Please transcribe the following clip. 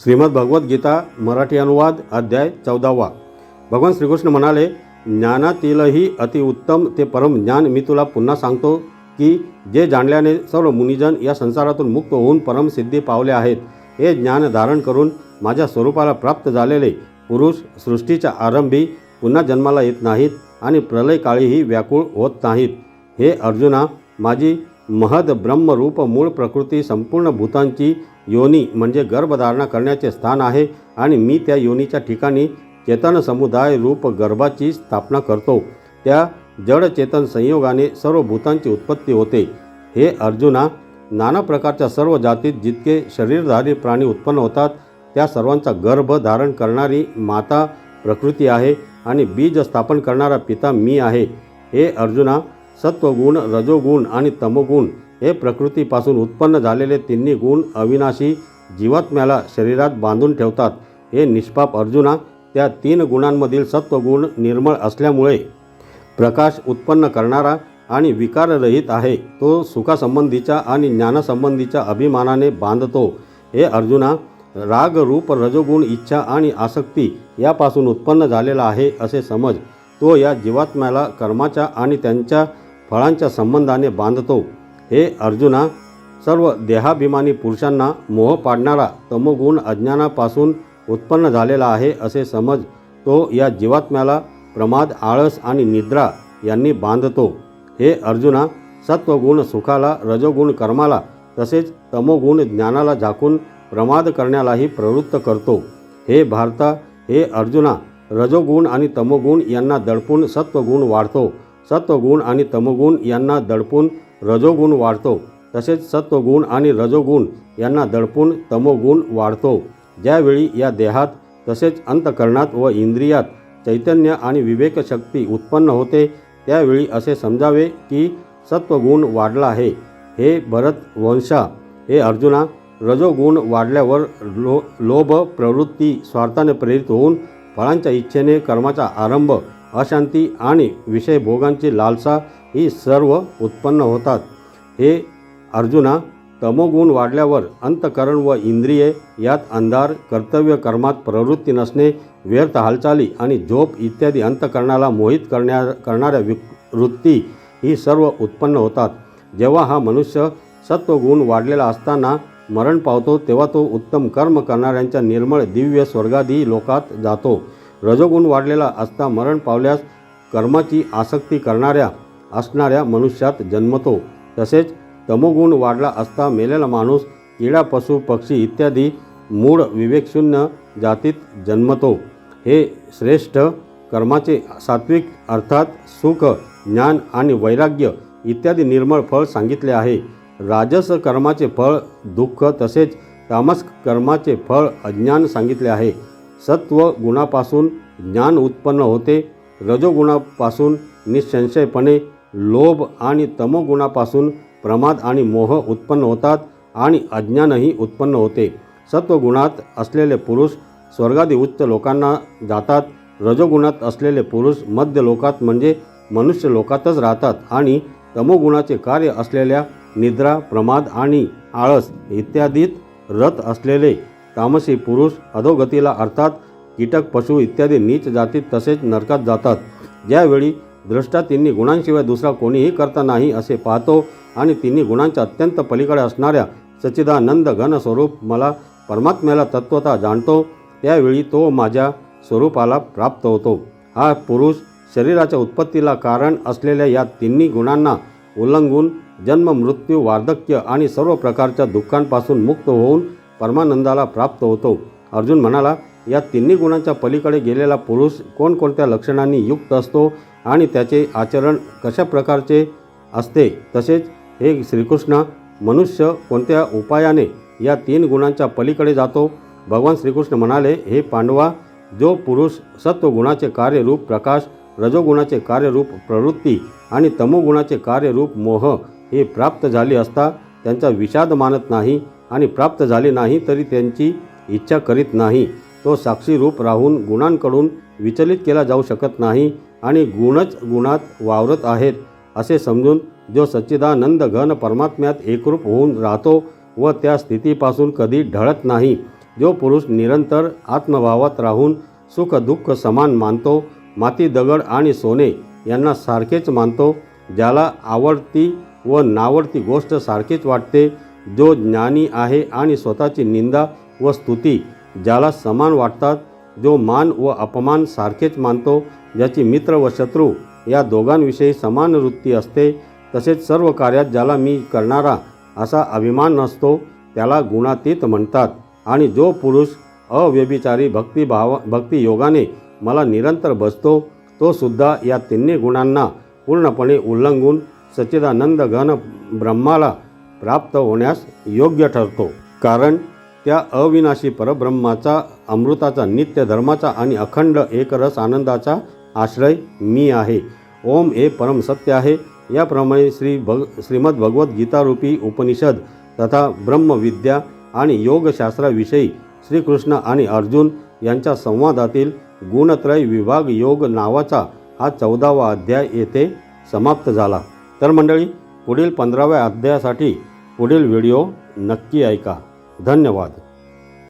श्रीमद भगवद्गीता मराठी अनुवाद अध्याय चौदावा. भगवान श्रीकृष्ण म्हणाले ज्ञानातीलही अतिउत्तम ते परम ज्ञान मी तुला पुन्हा सांगतो की जे जाणल्याने सर्व मुनिजन या संसारातून मुक्त होऊन परमसिद्धी पावले आहेत. हे ज्ञान धारण करून माझ्या स्वरूपाला प्राप्त झालेले पुरुष सृष्टीच्या आरंभी पुन्हा जन्माला येत नाहीत आणि प्रलयकाळीही व्याकुळ होत नाहीत. हे अर्जुना माझी महद ब्रह्मरूप मूळ प्रकृती संपूर्ण भूतांची योनी म्हणजे गर्भधारणा करण्याचे स्थान आहे आणि मी त्या योनीच्या ठिकाणी चेतन समुदाय रूप गर्भाची स्थापना करतो. त्या जड चेतन संयोगाने सर्व भूतांची उत्पत्ती होते. हे अर्जुना नाना प्रकारच्या सर्व जातीत जितके शरीरधारी प्राणी उत्पन्न होतात त्या सर्वांचा गर्भ धारण करणारी माता प्रकृती आहे आणि बीज स्थापन करणारा पिता मी आहे. हे अर्जुना सत्वगुण रजोगुण आणि तमोगुण हे प्रकृतीपासून उत्पन्न झालेले तिन्ही गुण अविनाशी जीवात्म्याला शरीरात बांधून ठेवतात. हे निष्पाप अर्जुना त्या तीन गुणांमधील सत्वगुण निर्मळ असल्यामुळे प्रकाश उत्पन्न करणारा आणि विकाररहित आहे. तो सुखासंबंधीच्या आणि ज्ञानासंबंधीच्या अभिमानाने बांधतो. हे अर्जुना राग रूप रजोगुण इच्छा आणि आसक्ती यापासून उत्पन्न झालेला आहे असे समज. तो या जीवात्म्याला कर्माच्या आणि त्यांच्या फळांच्या संबंधाने बांधतो. हे अर्जुना सर्व देहाभिमानी पुरुषांना मोह पाडणारा तमोगुण अज्ञानापासून उत्पन्न झालेला आहे असे समज तो या जीवात्म्याला प्रमाद आळस आणि निद्रा यांनी बांधतो. हे अर्जुना सत्वगुण सुखाला रजोगुण कर्माला तसेच तमोगुण ज्ञानाला झाकून प्रमाद करण्यालाही प्रवृत्त करतो. हे भारता हे अर्जुना रजोगुण आणि तमोगुण यांना दडपून सत्वगुण वाढतो. सत्वगुण आणि तमोगुण यांना दडपून रजोगुण वाढतो. तसेच सत्वगुण आणि रजोगुण यांना दडपून तमोगुण वाढतो. ज्यावेळी या देहात तसेच अंतकरणात व इंद्रियात चैतन्य आणि विवेकशक्ती उत्पन्न होते त्यावेळी असे समजावे की सत्वगुण वाढला आहे. हे भरत वंशा हे अर्जुना रजोगुण वाढल्यावर लो लोभ प्रवृत्ती स्वार्थाने प्रेरित होऊन फळांच्या इच्छेने कर्माचा आरंभ अशांती आणि विषयभोगांची लालसा ही सर्व उत्पन्न होतात. हे अर्जुना तमोगुण वाढल्यावर अंतकरण व इंद्रिये यात अंधार कर्तव्य कर्मात प्रवृत्ती नसणे व्यर्थ हालचाली आणि झोप इत्यादी अंतकरणाला मोहित करण्या करणाऱ्या वृत्ती ही सर्व उत्पन्न होतात. जेव्हा हा मनुष्य सत्वगुण वाढलेला असताना मरण पावतो तेव्हा तो उत्तम कर्म करणाऱ्यांच्या निर्मळ दिव्य स्वर्गादी लोकात जातो. रजोगुण वाढलेला असता मरण पावल्यास कर्माची आसक्ती करणाऱ्या असणाऱ्या मनुष्यात जन्मतो. तसेच तमोगुण वाढला असता मेलेला माणूस किडा पशु पक्षी इत्यादी मूळ विवेकशून्य जातीत जन्मतो. हे श्रेष्ठ कर्माचे सात्विक अर्थात सुख ज्ञान आणि वैराग्य इत्यादी निर्मळ फळ सांगितले आहे. राजस कर्माचे फळ दुःख तसेच तामस कर्माचे फळ अज्ञान सांगितले आहे. सत्व गुणापासून ज्ञान उत्पन्न होते. रजोगुणापासून निसंशयपणे लोभ आणि तमोगुणापासून प्रमाद आणि मोह उत्पन्न होतात आणि अज्ञानही उत्पन्न होते. सत्वगुणात असलेले पुरुष स्वर्गादी उच्च लोकांना जातात. रजोगुणात असलेले पुरुष मध्य लोकात म्हणजे मनुष्य लोकातच राहतात आणि तमोगुणाचे कार्य असलेल्या निद्रा प्रमाद आणि आळस इत्यादीत रत असलेले तामसी पुरुष अधोगतीला अर्थात कीटक पशु इत्यादी नीच जातीत तसेच नरकात जातात. ज्यावेळी दृष्टा तिन्ही गुणांशिवाय दुसरा कोणीही करता नाही असे पाहतो आणि तिन्ही गुणांच्या अत्यंत पलीकडे असणाऱ्या सच्चिदानंद घन स्वरूप मला परमात्म्याला तत्वता जाणतो त्यावेळी तो माझ्या स्वरूपाला प्राप्त होतो. हा पुरुष शरीराच्या उत्पत्तीला कारण असलेल्या या तिन्ही गुणांना उल्लंघून जन्म मृत्यू वार्धक्य आणि सर्व प्रकारच्या दुःखांपासून मुक्त होऊन परमानंदाला प्राप्त होतो. अर्जुन म्हणाला या तिन्ही गुणांच्या पलीकडे गेलेला पुरुष कोणकोणत्या लक्षणांनी युक्त असतो आणि त्याचे आचरण कशा प्रकारचे असते? तसेच हे श्रीकृष्ण मनुष्य कोणत्या उपायाने या तीन गुणांच्या पलीकडे जातो? भगवान श्रीकृष्ण म्हणाले हे पांडवा जो पुरुष सत्वगुणाचे कार्यरूप प्रकाश रजोगुणाचे कार्यरूप प्रवृत्ती आणि तमोगुणाचे कार्यरूप मोह हे प्राप्त झाले असता त्यांचा विषाद मानत नाही आणि प्राप्त झाले नाही तरी त्यांची इच्छा करीत नाही. तो साक्षीरूप राहून गुणांकडून विचलित केला जाऊ शकत नाही आणि गुणच गुणात वावरत आहेत असे समजून जो सच्चिदानंद घन परमात्म्यात एकरूप होऊन राहतो व त्या स्थितीपासून कधी ढळत नाही जो पुरुष निरंतर आत्मभावात राहून सुख दुःख समान मानतो माती दगड आणि सोने यांना सारखेच मानतो ज्याला आवडती व नावडती गोष्ट सारखीच वाटते जो ज्ञानी आहे आणि स्वतःची निंदा व स्तुती ज्याला समान वाटतात जो मान व अपमान सारखेच मानतो ज्याची मित्र व शत्रू या दोघांविषयी समान वृत्ती असते तसेच सर्व कार्यात ज्याला मी करणारा असा अभिमान नसतो त्याला गुणातीत म्हणतात. आणि जो पुरुष अव्यभिचारी भक्तिभाव भक्तियोगाने मला निरंतर बसतो तो सुद्धा या तिन्ही गुणांना पूर्णपणे उल्लंघून सच्चिदानंद घन ब्रह्माला प्राप्त होण्यास योग्य ठरतो. कारण त्या अविनाशी परब्रह्माचा अमृताचा नित्य धर्माचा आणि अखंड एकरस आनंदाचा आश्रय मी आहे. ओम हे परम सत्य आहे. याप्रमाणे श्री भग श्रीमद भगवद्गीतारूपी उपनिषद तथा ब्रह्मविद्या आणि योगशास्त्राविषयी श्रीकृष्ण आणि अर्जुन यांच्या संवादातील गुणत्रय विभाग योग नावाचा हा चौदावा अध्याय येथे समाप्त झाला. तर मंडळी पुढील पंधराव्या अध्यायासाठी पुढील व्हिडिओ नक्की ऐका. धन्यवाद.